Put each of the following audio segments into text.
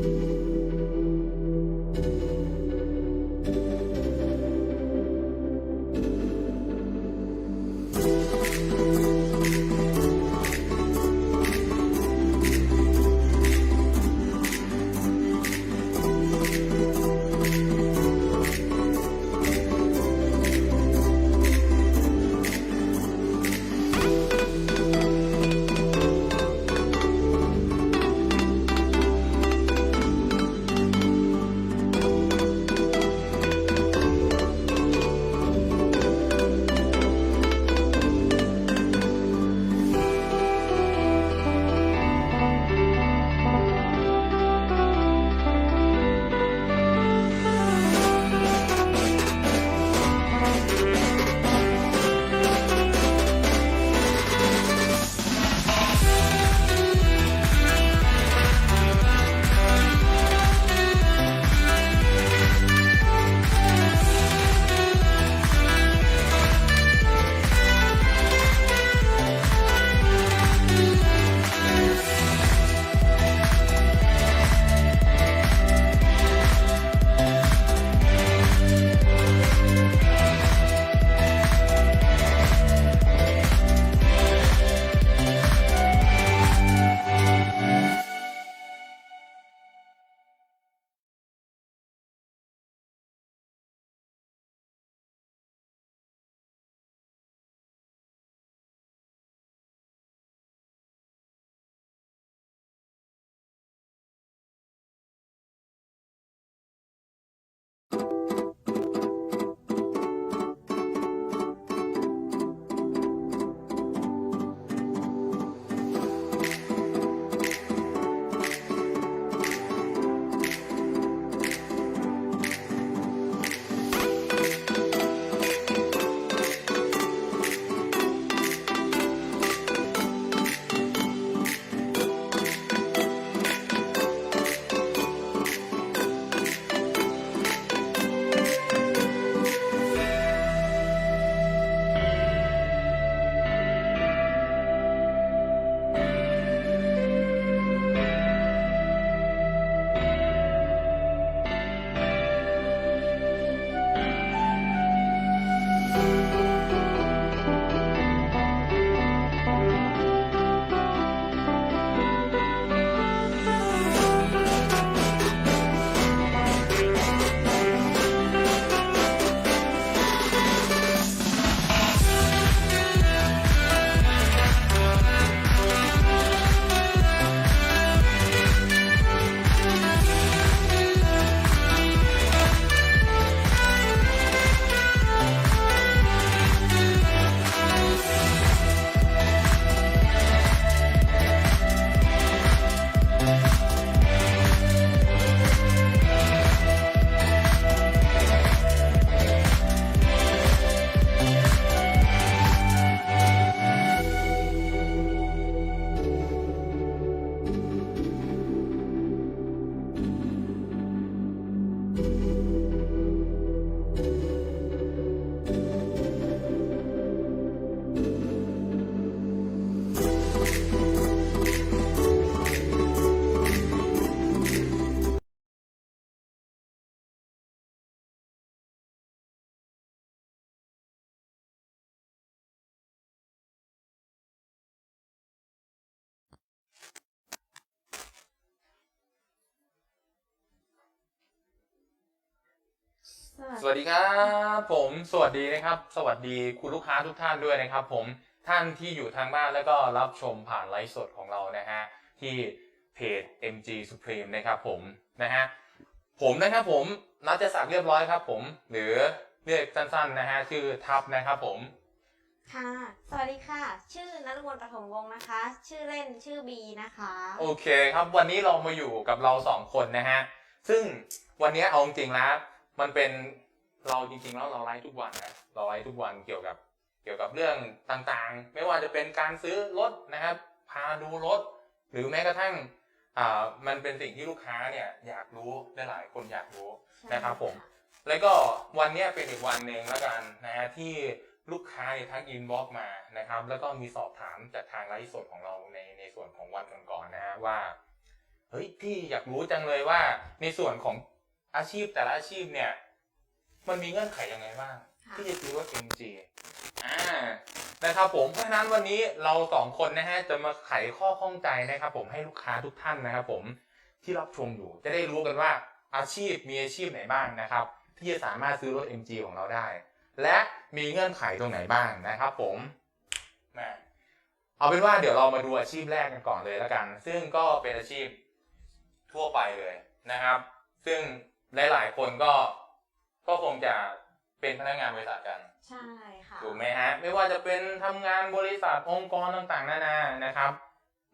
Bye. สวัสดีครับผมสวัสดีนะครับ สวัสดีคุณลูกค้าทุกท่านด้วยนะครับ ผมท่านที่อยู่ทางบ้านแล้วก็รับชมผ่านไลฟ์สดของเรานะฮะที่เพจ MG Supreme นะครับผมนะฮะผมนะครับผมนัทศักดิ์เรียบร้อยครับผมหรือเรียกสั้นๆนะฮะชื่อทับนะครับผมค่ะ สวัสดีค่ะ ชื่อนรุมนปฐมวงศ์นะคะ ชื่อเล่นชื่อบีนะคะ โอเคครับวันนี้เรามาอยู่กับเราสองคนนะฮะซึ่งวันนี้เอาจริงๆแล้ว มันเป็นเราจริงๆแล้วเราไลฟ์ทุกวันนะเราไลฟ์ทุกวันเกี่ยวกับเกี่ยวกับเรื่องต่างๆ ไม่ว่าจะเป็นการซื้อรถนะครับ พาดูรถ หรือแม้กระทั่งอ่ามันเป็นสิ่งที่ลูกค้าเนี่ยอยากรู้ได้หลายคนอยากรู้นะครับผม แล้วก็วันเนี้ยเป็นอีกวันหนึ่งแล้วกันนะฮะที่ลูกค้าเนี่ยทักอินบ็อกมานะครับ แล้วก็มีสอบถามจากทางไลฟ์สดของเราในในส่วนของวันก่อนๆนะฮะว่าเฮ้ยพี่อยากรู้จังเลยว่าในส่วนของ อาชีพแต่ละอาชีพเนี่ย มันมีเงื่อนไขยังไงบ้างค่ะที่จะซื้อรถ MG อ่านะครับผมเพราะฉะนั้นวันนี้เราสองคนนะฮะจะมาไขข้อข้องใจนะครับผมให้ลูกค้าทุกท่านนะครับผมที่รับชมอยู่จะได้รู้กันว่าอาชีพมีอาชีพไหนบ้างนะครับ ที่จะสามารถซื้อรถ MG ของเราได้ และมีเงื่อนไขตรงไหนบ้างนะครับผมแหม่เอาเป็นว่าเดี๋ยวเรามาดูอาชีพแรกกันก่อนเลยแล้วกัน ซึ่งก็เป็นอาชีพทั่วไปเลยนะครับ ซึ่ง หลายๆคนก็ก็คงจะเป็นพนักงานบริษัทกันใช่ค่ะถูกไหมฮะไม่ว่าจะเป็นทำงานบริษัทองค์กรต่างๆ นานานะครับ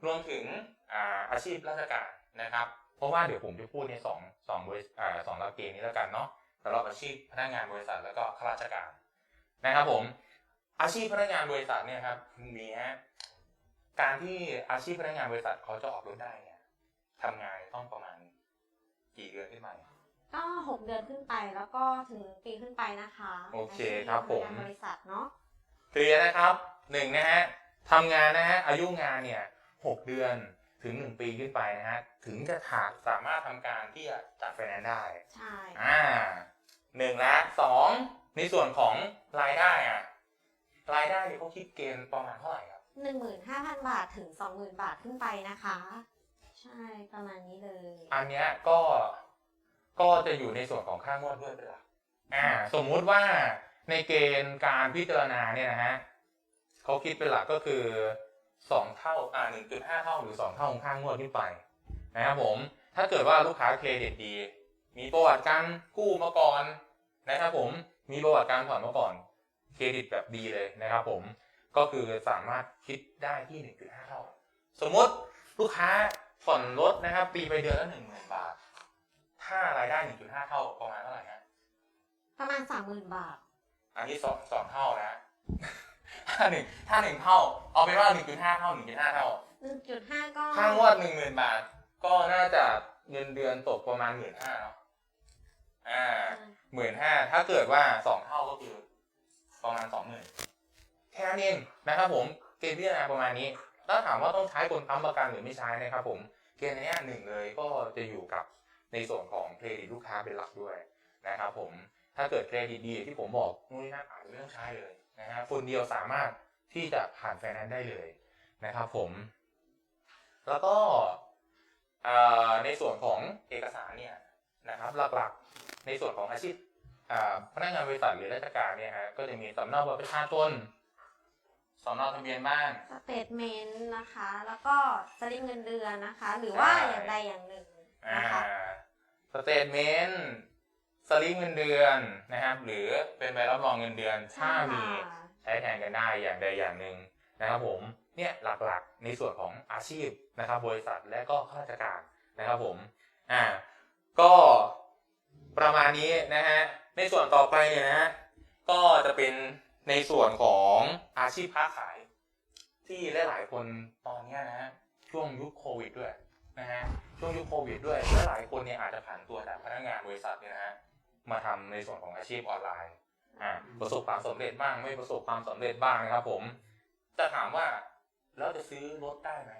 รวมถึงอ่าอาชีพราชการนะครับ เพราะว่าเดี๋ยวผมจะพูดในสองสองบริอ่าสองหลักเกณฑ์นี้แล้วกันเนาะสำหรับอาชีพพนักงานบริษัทแล้วก็ข้าราชการนะครับผมอาชีพพนักงานบริษัทเนี่ยครับมีฮะการที่อาชีพพนักงานบริษัทเขาจะออกรถได้เนี่ยทำงานต้องประมาณกี่เดือนขึ้นไป ก็หกเดือนขึ้นไปแล้วก็ถึงปีขึ้นไปนะคะโอเคครับผม ในบริษัทเนาะเคลียร์นะครับหนึ่งนะฮะทำงานนะฮะอายุงานเนี่ยหกเดือนถึงหนึ่งปีขึ้นไปนะฮะถึงจะถาสามารถทำการที่จะจัดไฟแนนซ์ได้ ใช่ อ่าหนึ่งและสองในส่วนของรายได้อะรายได้เนี่ยเขาคิดเกณฑ์ประมาณเท่าไหร่ครับ หนึ่งหมื่นห้าพันบาทถึงสองหมื่นบาทขึ้นไปนะคะ ใช่ประมาณนี้เลย อันเนี้ยก็ ก็จะอยู่ในส่วนของค่างวดด้วยเป็นหลักอ่าสมมุติว่าในเกณฑ์การพิจารณาเนี่ยนะฮะเขาคิดเป็นหลักก็คือสองเท่าอ่าหนึ่งจุดห้าเท่าหรือสองเท่าของค่างวดขึ้นไปนะครับผมถ้าเกิดว่าลูกค้าเครดิตดี มีประวัติการกู้มาก่อนนะครับผมมีประวัติการผ่อนมาก่อน เครดิตแบบดีเลยนะครับผมก็คือสามารถคิดได้ที่1.5เท่า สมมติลูกค้าผ่อนรถนะครับ ปีไปเดือนละหนึ่งหมื่นบาท ถ้ารายได้ 1.5 เท่าประมาณเท่าไหร่นะประมาณสามหมื่นบาท อันนี้สองสองเท่านะ ถ้าหนึ่งถ้าหนึ่งเท่า เอาเป็นว่า1.5เท่า1.5เท่าหนึ่งจุดห้าก็ค่างวดหนึ่งหมื่นบาท ก็น่าจะเงินเดือนตกประมาณหมื่นห้าเนาะอ่าหมื่นห้าถ้าเกิดว่าสองเท่าก็คือ ประมาณสองหมื่นแค่นั้นเองนะครับผมเกณฑ์พิจารณาประมาณนี้ถ้าถามว่าต้องใช้คนค้ำประกันหรือไม่ใช้นะครับผมเกณฑ์อันเนี้ยหนึ่งเลยก็จะอยู่กับ ในส่วนของเครดิตลูกค้าเป็นหลักด้วยนะครับผมถ้าเกิดเครดิตดีที่ผมบอกนู่นนี่นั่นอาจจะไม่ต้องใช้เลยนะฮะคนเดียวสามารถที่จะผ่านไฟแนนซ์ได้เลยนะครับผม แล้วก็เอ่อในส่วนของเอกสารเนี่ยนะครับหลักๆในส่วนของอาชีพอ่าพนักงานบริษัทหรือราชการเนี่ยฮะก็จะมีสำเนาบัตรประชาชนสำเนาทะเบียนบ้านสเตทเมนต์นะคะ แล้วก็สลิปเงินเดือนนะคะ หรือว่าใช่อย่างใดอย่างหนึ่งอ่านะคะส เตทเมนต์สลิปเงินเดือนนะครับ หรือเป็นใบรับรองเงินเดือนถ้ามีค่ะใช้แทนกันได้อย่างใดอย่างหนึ่งนะครับผมเนี่ยหลักๆในส่วนของอาชีพนะครับ บริษัทและก็ข้าราชการนะครับผมอ่าก็ประมาณนี้นะฮะในส่วนต่อไปเนี่ยนะฮะก็จะเป็นในส่วนของอาชีพค้าขาย ที่หลายๆคนตอนเนี้ยนะฮะช่วงยุคโควิดด้วยนะฮะ ช่วงยุคโควิดด้วยหลายๆคนเนี่ยอาจจะผ่านตัวจากพนักงานบริษัทเนี่ยนะฮะมาทำในส่วนของอาชีพออนไลน์อ่าประสบความสำเร็จบ้างไม่ประสบความสำเร็จบ้างนะครับ ผมจะถามว่าแล้วจะซื้อรถได้ไหม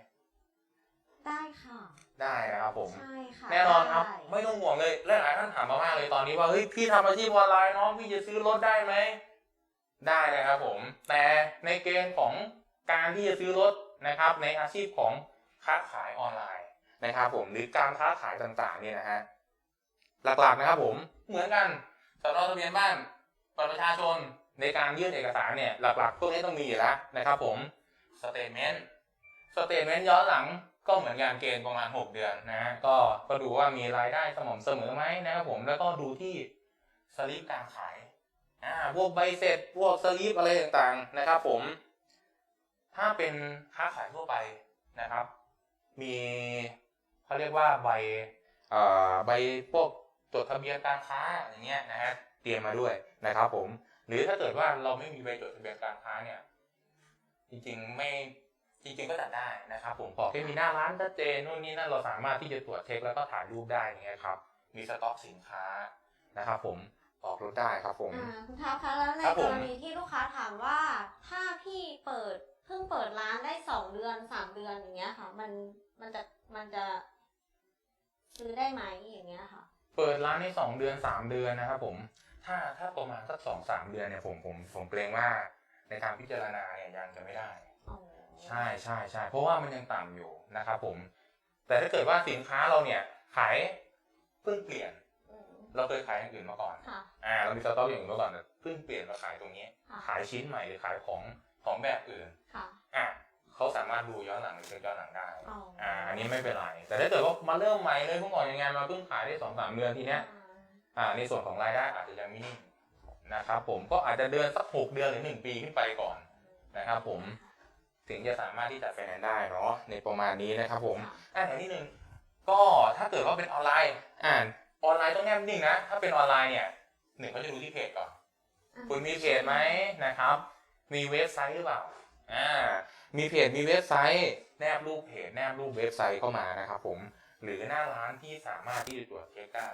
ได้ค่ะ ได้นะครับผมใช่ค่ะแน่นอนครับได้ไม่ต้องห่วงเลยหลายๆท่านถามมามากเลยตอนนี้ว่าเฮ้ยพี่ทำอาชีพออนไลน์เนาะพี่จะซื้อรถได้ไหมได้นะครับผม แต่ในเกณฑ์ของการที่จะซื้อรถนะครับ ในอาชีพของค้าขายออนไล นะครับผมหรือการค้าขายต่างๆเนี่ยนะฮะหลักๆนะครับผมเหมือนกันสำเนาทะเบียนบ้านบัตรประชาชนในการยื่นเอกสารเนี่ยหลักๆพวกนี้ต้องมีอยู่แล้วนะครับผมสเตทเมนต์สเตทเมนต์ย้อนหลังก็เหมือนกันเกณฑ์ประมาณ 6 เดือนนะฮะก็ก็ดูว่ามีรายได้สม่ำเสมอไหมนะครับผมแล้วก็ดูที่สลิปการขายอ่าพวกใบเสร็จพวกสลิปอะไรต่างๆนะครับ ผม ถ้าเป็นค้าขายทั่วไปนะครับ มี เขาเรียกว่าใบเอ่อใบพวกจดทะเบียนการค้าอย่างเงี้ยนะฮะเตรียมมาด้วยนะครับผม หรือถ้าเกิดว่าเราไม่มีใบจดทะเบียนการค้าเนี่ยจริงๆไม่จริงๆก็จัดได้นะครับ ผมขอแค่มีหน้าร้านชัดเจนนู่นนี่นั่นเราสามารถที่จะตรวจเช็คแล้วก็ถ่ายรูปได้อย่างเงี้ยครับมีสต็อกสินค้านะครับผมออกรถได้ครับผมอ่าคุณท็อปคะแล้วในครับกผมรณีที่ลูกค้าถามว่า ถ้าพี่เปิดเพิ่งเปิดร้านได้สองเดือนสามเดือนอย่างเงี้ยค่ะ มันมันจะมันจะ ซื้อได้ไหมอย่างเงี้ยค่ะ เปิดร้านในสองเดือนสามเดือนนะครับผม ถ้าถ้าประมาณสักสองสามเดือนเนี่ยผมผมผมเกรงว่าในการพิจารณาเนี่ยยังจะไม่ได้อ๋อใช่ใช่ใช่เพราะว่ามันยังต่ำอยู่นะครับผม แต่ถ้าเกิดว่าสินค้าเราเนี่ยขายเพิ่งเปลี่ยนอืมเราเคยขายอย่างอื่นมาก่อนค่ะอ่าเรามีสต็อกอย่างอื่นมาก่อนแต่เพิ่งเปลี่ยนมาขายตรงนี้ค่ะขายชิ้นใหม่หรือขายของของแบบอื่นค่ะอะ เขาสามารถดูย้อนหลังหรือเช็คย้อนหลังได้อ๋ออ่าอันนี้ไม่เป็นไร แต่ถ้าเกิดว่ามาเริ่มใหม่เลยเพิ่งออกจากงานมาเพิ่งขายได้สองสามเดือนทีเนี้ยอ่าในส่วนของรายได้อาจจะยังไม่นิ่งนะครับผมก็อาจจะเดือนสักหกเดือนหรือหนึ่งปีขึ้นไปก่อนนะครับผมถึงจะสามารถที่จะไฟแนนซ์ได้เนาะในประมาณนี้นะครับผมอ่าอย่างที่หนึ่งก็ถ้าเกิดว่าเป็นออนไลน์อ่าออนไลน์ต้องแนบนิ่งนะ ถ้าเป็นออนไลน์เนี่ยหนึ่งเขาจะดูที่เพจก่อน คุณมีเพจไหมนะครับ มีเว็บไซต์หรือเปล่า อ่ามีเพจมีเว็บไซต์แนบรูปเพจแนบรูปเว็บไซต์เข้ามานะครับผมหรือหน้าร้านที่สามารถที่จะตรวจเช็คได้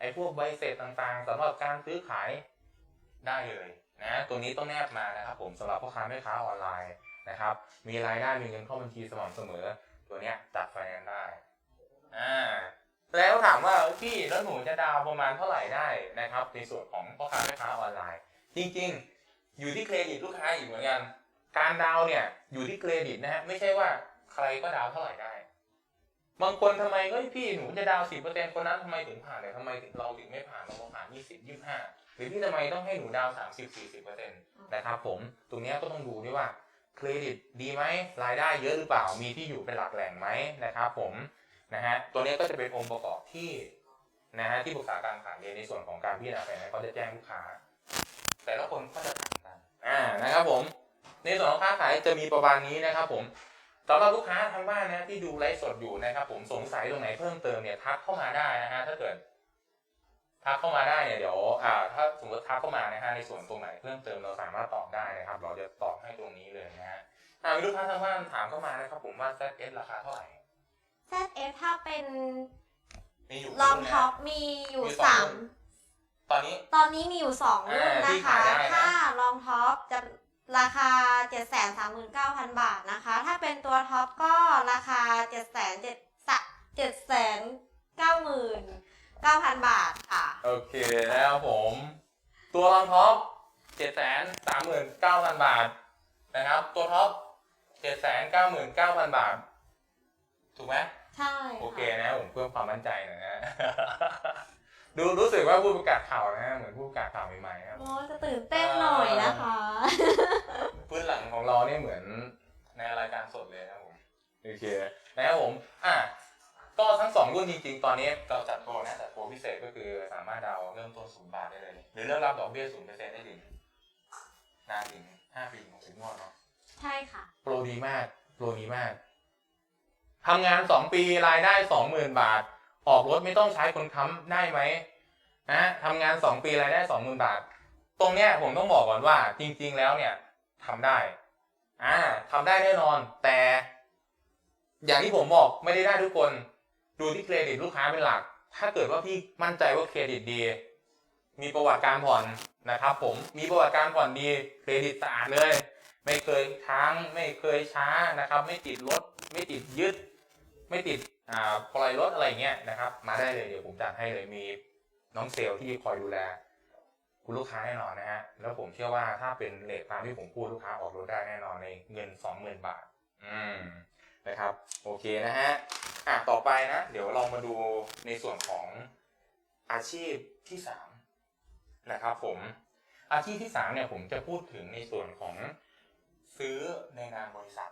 ไอ้พวกใบเสร็จต่างๆสำหรับการซื้อขายได้เลยนะตัวนี้ต้องแนบมานะครับผมสำหรับพ่อค้าแม่ค้าออนไลน์นะครับ มีรายได้มีเงินเข้าบัญชีสม่ำเสมอ ตัวเนี้ยจัดไฟแนนซ์ได้อ่าแล้วถามว่าพี่แล้วหนูจะดาวน์ประมาณเท่าไหร่ได้นะครับ ในส่วนของพ่อค้าแม่ค้าออนไลน์ จริง ๆ อยู่ที่เครดิตลูกค้าอีกเหมือนกัน การดาวเนี่ยอยู่ที่เครดิตนะฮะไม่ใช่ว่าใครก็ดาวเท่าไหร่ได้ บางคนทำไมเฮ้ยพี่หนูจะดาวสิบเปอร์เซ็นต์คนนั้นทำไมถึงผ่านแต่ทำไมถึงเราถึงไม่ผ่านเราผ่านยี่สิบยี่ห้าหรือพี่ทำไมต้องให้หนูดาวสามสิบสี่สิบเปอร์เซ็นต์นะครับผมตรงนี้ก็ต้องดูด้วยว่าเครดิตดีไหมรายได้เยอะหรือเปล่ามีที่อยู่เป็นหลักแหล่งไหมนะครับผมนะฮะตัวนี้ก็จะเป็นองค์ประกอบที่นะฮะที่ปรึกษาการขายเรียนในส่วนของการพิจารณาแผนเขาจะแจ้งลูกค้า แต่ละคนก็จะต่างกันอ่านะครับผม ในส่วนของค้าขายจะมีประมาณนี้นะครับผมสำหรับลูกค้าทางบ้านนะที่ดูไลฟ์สดอยู่นะครับ ผมสงสัยตรงไหนเพิ่มเติมเนี่ยทักเข้ามาได้นะฮะถ้าเกิดทักเข้ามาได้เนี่ยเดี๋ยวอ่าถ้าสมมติทักเข้ามานะฮะในส่วนตรงไหนเพิ่มเติมเราสามารถตอบได้นะครับ เราจะตอบให้ตรงนี้เลยนะฮะอ่ามีลูกค้าทางบ้านถามเข้ามานะครับ ผมว่า ZS ราคาเท่าไหร่แซดเอฟถ้าเป็นมีอยู่ลองรุ่นนะท็อปมีอยู่มีสองสามรุ่นตอนนี้ตอนนี้มีอยู่สองรุ่นอ่าที่นะคะขายได้นะถ้าลองท็อปจะ ราคา 739,000 บาทนะคะ ถ้าเป็นตัวท็อปก็ราคา799,000 บาทค่ะ โอเคแล้วผม ตัวรองท็อปเจ็ดแสนสามหมื่นเก้าพันบาท นะครับ ตัวท็อปเจ็ดแสนเก้าหมื่นเก้าพันบาท ถูกไหมใช่โอเคค่ะนะผมเพิ่มความมั่นใจหน่อยนะ ดูรู้สึกว่าผู้ประกาศข่าวนะฮะเหมือนผู้ประกาศข่าวใหม่ๆนะครับโอ้จะตื่นเต้นหน่อยนะคะ พื้นหลังของเราเนี่ยเหมือนในรายการสดเลยนะครับผมโอเคนะครับผมอะก็ทั้งสองรุ่นจริงๆ ตอนนี้เราจัดโปรนะจัดโปรพิเศษก็คือสามารถดาวน์เริ่มต้นศูนย์บาทได้เลย หรือเริ่มรับดอกเบี้ยศูนย์เปอร์เซ็นต์ได้ถึงนานถึงห้าปีของสิบงวดเนาะใช่ค่ะ โปรดีมาก โปรดีมากทำงานสองปีรายได้สองหมื่นบาท ออกรถไม่ต้องใช้คนค้ำได้ไหมนะทำงานสองปีรายได้สองหมื่นบาท ตรงเนี้ยผมต้องบอกก่อนว่า จริง ๆ แล้วเนี่ยทำได้อ่าทำได้แน่นอน แต่ อย่างที่ผมบอกไม่ได้ได้ทุกคน ดูที่เครดิตลูกค้าเป็นหลัก ถ้าเกิดว่าพี่มั่นใจว่าเครดิตดี มีประวัติการผ่อนนะครับ ผมมีประวัติการผ่อนดีเครดิตสะอาดเลย ไม่เคยค้างไม่เคยช้านะครับ ไม่ติดรถไม่ติดยึด ไม่ติดอ่าปล่อยรถอะไรเงี้ยนะครับ มาได้เลยเดี๋ยวผมจัดให้เลยมีน้องเซลล์ที่คอยดูแล คุณลูกค้าแน่นอนนะฮะแล้วผมเชื่อว่าถ้าเป็นเลทตามที่ผมพูดลูกค้าออกรถได้แน่นอนในเงินสองหมื่นบาท อืมนะครับ โอเคนะฮะอะต่อไปนะ เดี๋ยวลองมาดูในส่วนของอาชีพที่สามนะครับ ผมอาชีพที่สามเนี่ยผมจะพูดถึงในส่วนของซื้อในนามบริษัท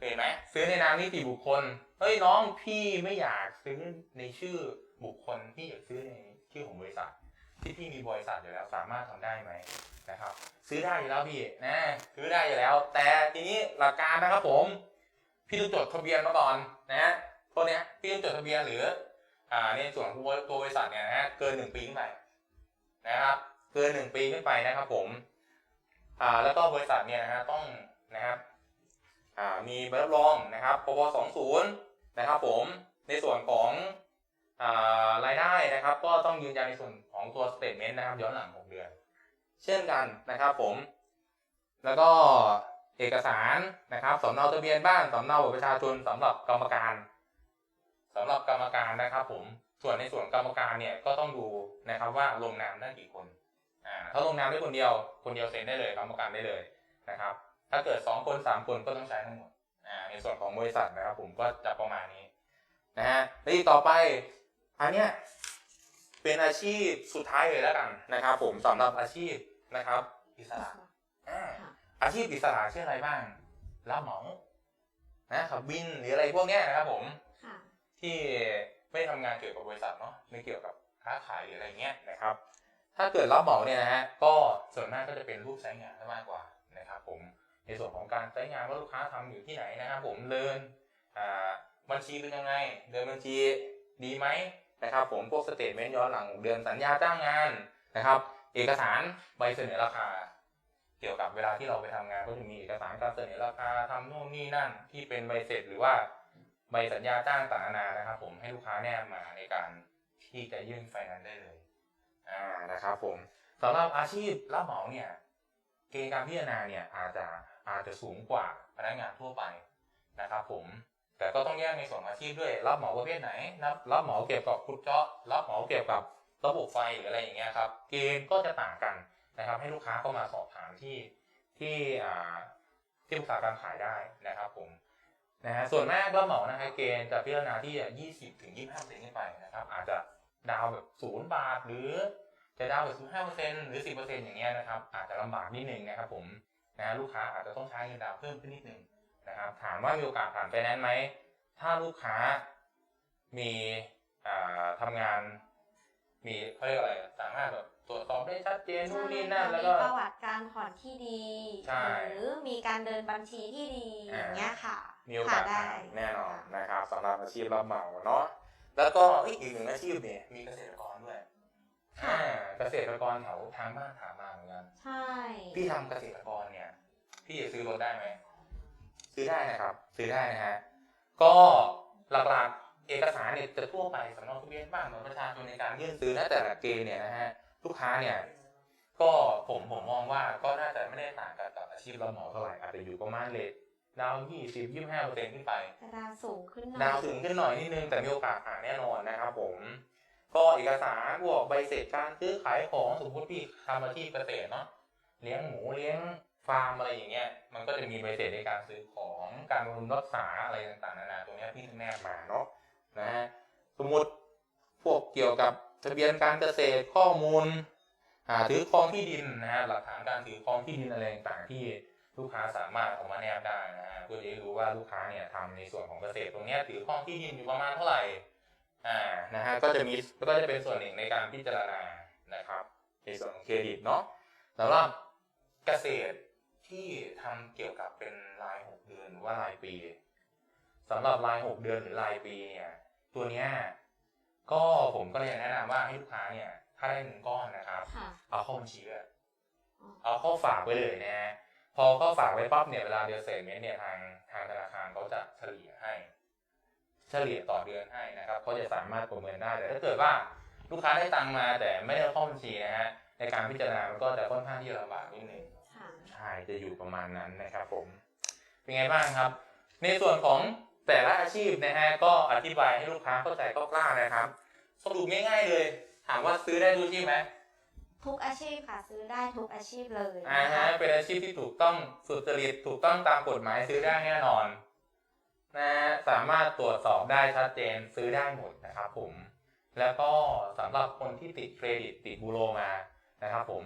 เห็นไหมซื้อในนามนิติบุคคลเฮ้ยน้องพี่ไม่อยากซื้อในชื่อบุคคลพี่อยากซื้อในชื่อของบริษัท ที่พี่มีบริษัทอยู่แล้วสามารถทำได้ไหมนะครับ ซื้อได้อยู่แล้วพี่นะซื้อได้อยู่แล้ว แต่ทีนี้หลักการนะครับผม พี่ต้องจดทะเบียนมาก่อนนะฮะพวเนี้ยพี่ต้องจดทะเบียนหรืออ่าในส่วนของตัวบริษัทเนี่ยนะฮะเกินหนึ่งปีขึ้นไปนะครับ เกินหนึ่งปีขึ้นไปนะครับผมอ่าแล้วก็บริษัทเนี่ยนะฮะต้องนะครับ มีใบรับรองนะครับปว20นะครับผมในส่วนของอารายได้นะครับ ก็ต้องยืนยันในส่วนของตัวสเตทเมนต์นะครับย้อนหลัง 6 เดือน เช่นกันนะครับผม แล้วก็เอกสารนะครับสำเนาทะเบียนบ้านสำเนาบัตรประชาชนสำหรับกรรมการสำหรับกรรมการนะครับ ผมส่วนในส่วนกรรมการเนี่ยก็ต้องดูนะครับว่าลงนามได้กี่คนอ่าถ้าลงนามได้คนเดียว คนเดียวเซ็นได้เลยกรรมการได้เลยนะครับ ถ้าเกิดสองคนสามคนก็ต้องใช้ทั้งหมดอ่าในส่วนของบริษัทนะครับ ผมก็จะประมาณนี้นะฮะแล้วอีกต่อไปอันเนี้ยเป็นอาชีพสุดท้ายเลยแล้วกันนะครับ ผมสำหรับอาชีพนะครับ อิสระอ่าค่ะอาชีพอิสระชื่ออะไรบ้างรับเหมานะครับบินหรืออะไรพวกเนี้ยนะครับ ผมค่ะที่ไม่ทำงานเกี่ยวกับบริษัทเนาะไม่เกี่ยวกับค้าขายหรืออะไรเงี้ยนะครับ ถ้าเกิดรับเหมาเนี่ยนะฮะก็ส่วนมากก็จะเป็นรูปใช้งานซะมากกว่านะครับ ผม ในส่วนของการใช้งานว่าลูกค้าทำอยู่ที่ไหนนะครับผมเดินบัญชีเป็นยังไง เดินบัญชีดีไหมนะครับผมพวกสเตทเมนต์ย้อนหลังเดือนสัญญาจ้างงานนะครับ เอกสารใบเสนอราคา เกี่ยวกับเวลาที่เราไปทำงานก็จะมีเอกสารการเสนอราคาทำโน่นนี่นั่น ที่เป็นใบเสร็จหรือว่าใบสัญญาจ้างต่างๆนานะครับ ผมให้ลูกค้าแนบมาในการที่จะยื่นไฟนนซ์ได้เลยอ่านะครับ ผมสำหรับอาชีพรับเหมาเนี่ยเกณฑ์การพิจารณาเนี่ยอาจจะ อาจจะสูงกว่าพนักงานทั่วไปนะครับผม แต่ก็ต้องแยกในส่วนอาชีพด้วย รับเหมาประเภทไหนรับรับเหมาเกี่ยวกับขุดเจาะ รับเหมาเกี่ยวกับระบบไฟหรืออะไรอย่างเงี้ยครับ เกณฑ์ก็จะต่างกันนะครับ ให้ลูกค้าเข้ามาสอบถามที่ที่อ่าที่ปรึกษาการขายได้นะครับผมนะฮะส่วนมากรับเหมานะฮะเกณฑ์จะพิจารณาที่ 20 ถึง 25เซนขึ้นไปนะครับ อาจจะดาวแบบศูนย์บาทหรือจะดาวแบบ15เปอร์เซ็นต์หรือ10เปอร์เซ็นต์อย่างเงี้ยนะครับ อาจจะลำบากนิดนึงนะครับผม นะฮะลูกค้าอาจจะต้องใช้เงินดาวน์เพิ่มขึ้นนิดนึงนะครับถามว่ามีโอกาสผ่านไฟแนนซ์ไหมถ้าลูกค้ามีอ่าทำงาน มีเขาเรียกอะไรสามารถแบบตรวจสอบได้ชัดเจนนู่นนี่นั่นแล้วก็มีประวัติการผ่อนที่ดีใช่หรือมีการเดินบัญชีที่ดีอ่าอย่างเงี้ยค่ะมีโอกาสผ่นได้ทำแน่นอนนะครับสำหรับอาชีพรับเหมาเนาะแล้วก็เอ้ยอีกหนึ่งอาชีพเนี่ยมีเกษตรกรด้วย อ่าเกษตรกรแถวทางบ้านถามมาเหมือนกันใช่พี่ทำเกษตรกรเนี่ย พี่จะซื้อรถได้ไหมซื้อได้นะครับ ซื้อได้นะฮะก็หลักๆเอกสารเนี่ยจะทั่วไปสำเนาทะเบียนบ้านของประชาชนในการยื่นซื้อนะแต่ละเกณฑ์เนี่ยนะฮะลูกค้าเนี่ย ก็ผมผมมองว่าก็น่าจะไม่ได้ต่างกันกับอาชีพรับเหมาเท่าไหร่อาจจะอยู่ประมาณเลทดาวยี่สิบยี่ห้าเปอร์เซ็นต์ขึ้นไปกระดาษสูงขึ้นหน่อยดาวถึงขึ้นหน่อยนิดนึงแต่มีโอกาสผ่านแน่นอนนะครับผม ก็เอกสารพวกใบเสร็จการซื้อขายของสมมติพี่ทำอาชีพเกษตรเนาะเลี้ยงหมูเลี้ยงฟาร์มอะไรอย่างเงี้ยมันก็จะมีใบเสร็จในการซื้อของการบำรุงรักษาอะไรต่างๆนานาตรงเนี้ยพี่แนบมาเนาะนะฮะสมมติพวกเกี่ยวกับทะเบียนการเกษตรข้อมูลหาถือครองที่ดินนะฮะหลักฐานการถือครองที่ดินอะไรต่างๆที่ลูกค้าสามารถเออกมาแนบได้นะฮะเพื่อจะรู้ว่าลูกค้าเนี่ยทำในส่วนของเกษตรตรงเนี้ยถือครองที่ดินอยู่ประมาณเท่าไหร่ อ่านะฮะก็จะมีก็จะเป็นส่วนหนึ่งในการพิจารณานะครับ ในส่วนของเครดิตเนาะสำหรับเกษตรที่ทำเกี่ยวกับเป็นรายหกเดือนหรือว่ารายปีสำหรับรายหกเดือนหรือรายปีเนี่ยตัวเนี้ยก็ผมก็เลยแนะนำว่าให้ลูกค้าเนี่ยถ้าได้เงินก้อนนะครับค่ะเอาเข้าบัญชีเลยอ๋อเอาเข้าฝากไว้เลยนะฮะพอเข้าฝากไว้ปั๊บเนี่ยเวลาเดือนเสร็จเนี่ยทางทางธนาคารเขาจะเฉลี่ยให้ เฉลี่ยต่อเดือนให้นะครับเขาจะสามารถประเมินได้แต่ถ้าเกิดว่าลูกค้าได้ตังค์มาแต่ไม่ได้เข้าบัญชีนะฮะในการพิจารณามันก็จะค่อนข้างที่จะลำบากนิดนึงค่ะใช่จะอยู่ประมาณนั้นนะครับผม เป็นไงบ้างครับ ในส่วนของแต่ละอาชีพนะฮะก็อธิบายให้ลูกค้าเข้าใจคร่าวๆนะครับสรุปง่ายๆเลย ถามว่าซื้อได้ทุกอาชีพไหมทุกอาชีพค่ะซื้อได้ทุกอาชีพเลยอ่านะฮะคะเป็นอาชีพที่ถูกต้องสุจริตถูกต้องตามกฎหมายซื้อได้แน่นอน นะสามารถตรวจสอบได้ชัดเจนซื้อได้หมดนะครับผม แล้วก็สำหรับคนที่ติดเครดิตติดบูโรมานะครับผม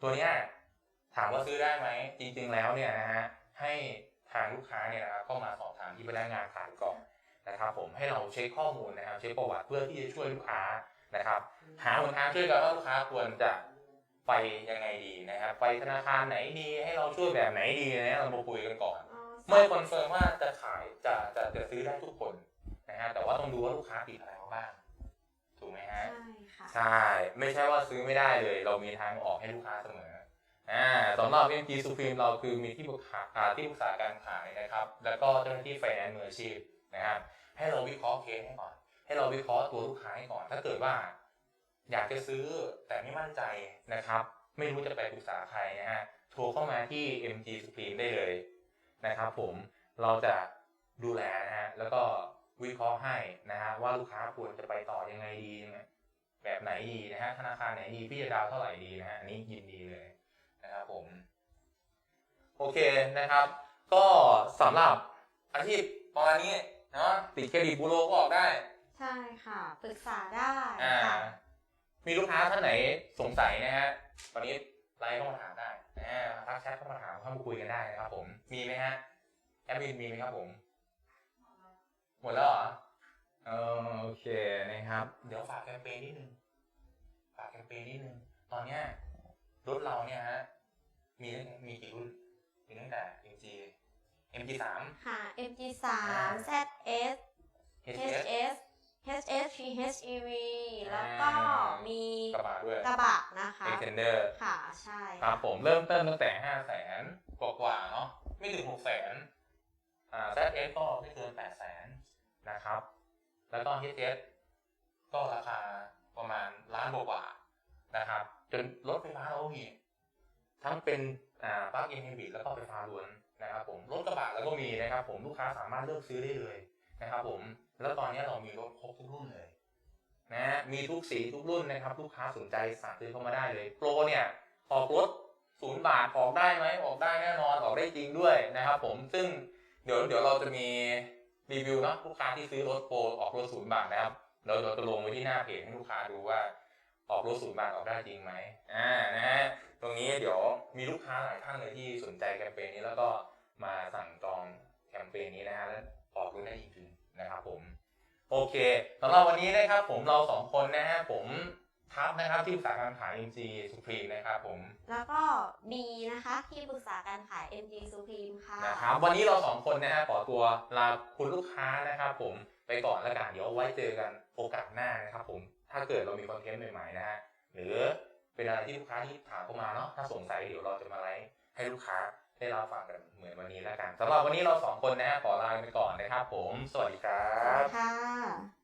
ตัวเนี้ยถามว่าซื้อได้ไหมจริงๆแล้วเนี่ยนะฮะให้ทางลูกค้าเนี่ยนะครับเข้ามาสอบถามที่พนักงานขายก่อนนะครับผมให้เราเช็คข้อมูลนะครับเช็คประวัติเพื่อที่จะช่วยลูกค้านะครับหาหนทางช่วยกันว่าลูกค้าควรจะไปยังไงดีนะครับ ไปธนาคารไหนดีให้เราช่วยแบบไหนดีนะเรามาคุยกันก่อน อ๋อเมื่อคอนเฟิร์มว่าจะขายจะจะจะซื้อได้ทุกคนนะฮะแต่ว่าต้องดูว่าลูกค้าติดอะไรมาบ้างถูกไหมฮะใช่ค่ะใช่ ไม่ใช่ว่าซื้อไม่ได้เลย เรามีทางออกให้ลูกค้าเสมออ่าสำหรับ MG Supreme เราคือมีที่ปรึกษาอ่าที่ปรึกษาการขายนะครับ แล้วก็เจ้าหน้าที่ไฟแนนซ์มืออาชีพนะครับให้เราวิเคราะห์เคสให้ก่อน ให้เราวิเคราะห์ตัวลูกค้าให้ก่อน ถ้าเกิดว่า อยากจะซื้อแต่ไม่มั่นใจนะครับ ไม่รู้จะไปปรึกษาใครนะฮะโทรเข้ามาที่ MG Supreme ได้เลย นะครับผมเราจะดูแลนะฮะแล้วก็วิเคราะห์ให้นะฮะว่าลูกค้าควรจะไปต่อยังไงดียังไงแบบไหนดีนะฮะธนาคารไหนดีพี่จะดาวเท่าไหร่ดีนะฮะอันนี้ยินดีเลยนะครับผมโอเคนะครับ ก็สำหรับอาชีพประมาณนี้เนาะติดเครดิตบูโรก็ออกได้ ใช่ค่ะปรึกษาได้อ่าค่ะมีลูกค้าท่านไหนสงสัยนะฮะตอนนี้ ไลน์เข้ามาถามได้อ่าทักแชทเข้ามาถามเข้ามาคุยกันได้นะครับผมมีไหมฮะแอดมินมีไหมครับผม หมดแล้วเหรอเออโอเคนะครับ เดี๋ยวฝากแคมเปญนิดนึงฝากแคมเปญนิดนึงตอนเนี้ยรถเราเนี่ยฮะมีตั้งมีกี่รุ่นมีตั้งแต่ MG MG สามค่ะ MG อ่า3 ZS HS HS HS PHEV แล้วก็อ่ามีกระบะด้วยกระบะนะคะ Extender ค่ะ ใช่ ครับผมเริ่มต้นตั้งแต่ห้าแสนกว่าๆเนาะไม่ถึงหกแสนอ่า ZS ก็ไม่เกินแปดแสนนะครับ แล้วก็ HS ก็ราคาประมาณล้านกว่าๆนะครับ จนรถไฟฟ้าเราก็มีทั้งเป็นอ่าปลั๊กอินไฮบริดแล้วก็ไฟฟ้าล้วนนะครับผมรถกระบะแล้วก็มีนะครับ ผมลูกค้าสามารถเลือกซื้อได้เลยนะครับ ผม แล้วตอนนี้เรามีรถครบทุกรุ่นเลย นะมีทุกสีทุกรุ่นนะครับลูกค้าสนใจสั่งซื้อเข้ามาได้เลย โปรเนี่ยออกรถศูนย์บาทออกได้ไหมออกได้แน่นอนออกได้จริงด้วยนะครับผมซึ่งเดี๋ยวเดี๋ยวเราจะมีรีวิวเนาะลูกค้าที่ซื้อรถโปรออกรถศูนย์บาทนะครับเราเราจะลงไว้ที่หน้าเพจให้ลูกค้าดูว่าออกรถศูนย์บาทออกได้จริงไหมอ่านะฮะตรงนี้เดี๋ยวมีลูกค้าหลายท่านเลยที่สนใจแคมเปญนี้แล้วก็มาสั่งจองแคมเปญนี้นะฮะและออกรถได้จริงๆนะครับผม โอเคสำหรับวันนี้นะครับผมเราสองคนนะฮะผมทับนะครับที่ปรึกษาการขาย MG Supreme นะครับผมแล้วก็ B นะคะที่ปรึกษาการขาย MG Supreme ค่ะ นะครับวันนี้เราสองคนนะฮะขอตัวลาคุณลูกค้านะครับผมไปก่อนแล้วกันเดี๋ยวไว้เจอกันโอกาสหน้านะครับผมถ้าเกิดเรามีคอนเทนต์ใหม่ๆนะฮะหรือเป็นอะไรที่ลูกค้าที่ถามเข้ามาเนาะถ้าสงสัยเดี๋ยวเราจะมาไลฟ์ให้ลูกค้า ได้รับฟังกันเหมือนวันนี้แล้วกันสำหรับวันนี้เราสองคนนะขอลาไปก่อนนะครับ ผม สวัสดีครับค่ะ